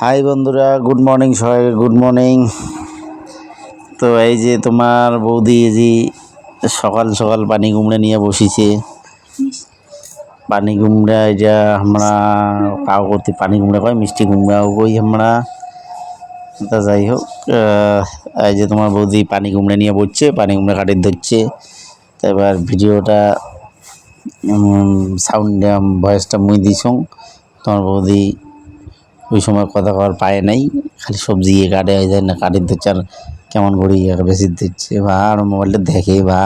High বন্ধুরা good morning সবাই good morning তো এই যে তোমার বৌদি যে সকাল সকাল পানি কুমড়ে নিয়ে বসিছে। পানি কুমড়া এটা আমরা কাউ করতে, পানি কুমড়া কয়, মিষ্টি কুমড়াও কই আমরা। তা যাই হোক এই যে তোমার বৌদি পানি কুমড়ে নিয়ে বসছে, পানি কুমড়ে কাটিয়ে ধরছে। তো এবার ভিডিওটা সাউন্ড ভয়েসটা মুই দিছং। তোমার বৌদি ওই সময় কথা কওয়ার পায় নাই, খালি সবজি ইয়ে কাটে হয়ে যায় না কাটিয়ে দিচ্ছে আর কেমন করে ইয়ে বেশি দিচ্ছে, বা আর মোবাইলটা দেখে, বা।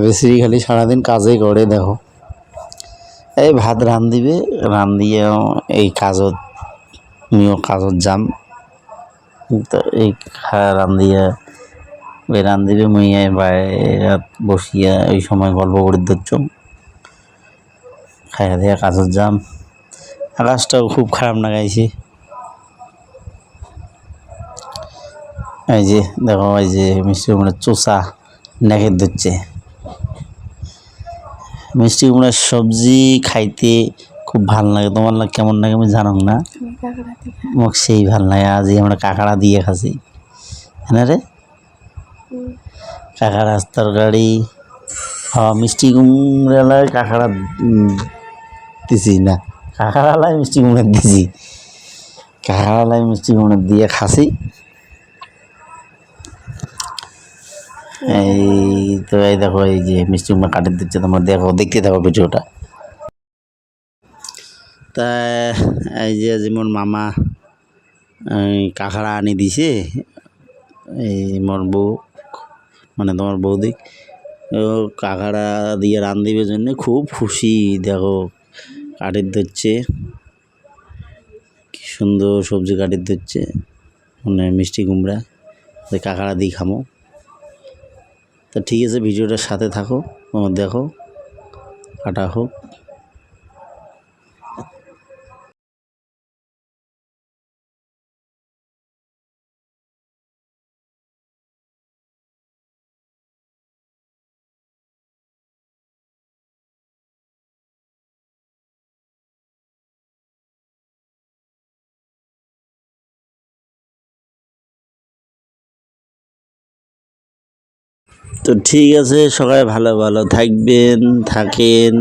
বেশি খালি সারাদিন কাজই করে, দেখো। এই ভাত রান দিবে রান দিয়ে এই কাজত, আমিও কাজত যাম। তো এই খা- রান দিয়ে ওই রান দিবে মুই এই বাইরে বসিয়া ওই সময় গল্প করে দিচ্ছ খাইয়া দিয়া কাজত যাম আকাশটাও খুব খারাপ লাগাইছে এই যে দেখো এই যে মিষ্টি কুমড়ার চোষা নেখে দিচ্ছে মিষ্টি কুমড়ার সবজি খাইতে খুব ভালো লাগে। তোমার লাগে কেমন লাগে আমি জানো না? মোক সেই ভালো লাগে। আজ আমরা কাঁকড়া দিয়ে খাসি হ্যাঁ রে? কাঁকড়া তরকারি মিষ্টি কুমড়ালায় কাঁকড়া দিছি না। কাঁকড়ালায় মিষ্টি কুমড়া দিছি। কাঁকড়ালায় মিষ্টি কুমড়া দিয়ে খাসি। এই তো এই দেখো, এই যে মিষ্টি কুমড়া কাটে দিচ্ছে, তোমরা দেখো, দেখতে থাকো ভিডিওটা। তা এই যে যেমন মামা কাঁকড়া আনি দিছে, এই মোর বউ মানে তোমার বৌদি কাঁকড়া দিয়ে রান দিবে জন্য খুব খুশি, দেখো। কাটির ধরছে। কি সুন্দর সবজি কাটির ধরছে। মানে মিষ্টি কুমড়া। কাঁকড়া দিয়ে খামো। তা ঠিক আছে, ভিডিওটার সাথে থাকো, তোমার দেখো। কাটা হোক। তো ঠিক আছে, সবাই ভালো ভালো থাকবেন, থাকেন।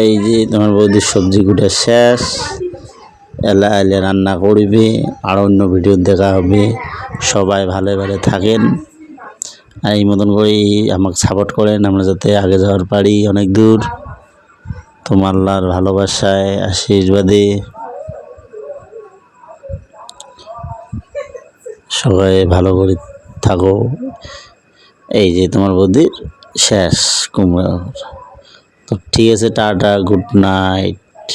এই যে তোমার বৌদির সবজি কুটা শেষ। এলা এলে রান্না করবে, আর অন্য ভিডিও দেখা হবে। সবাই ভালো ভালো থাকেন। আর এই মতন করেই আমাকে সাপোর্ট করেন, আমরা যাতে আগে যাওয়ার পারি অনেক দূর। তোমার আল্লাহর ভালোবাসায়, আশীর্বাদে। সবাই ভালো করে থাকো। এই যে তোমার বৌদির শেষ কুমড়া তো ঠিক আছে টাটা গুড নাইট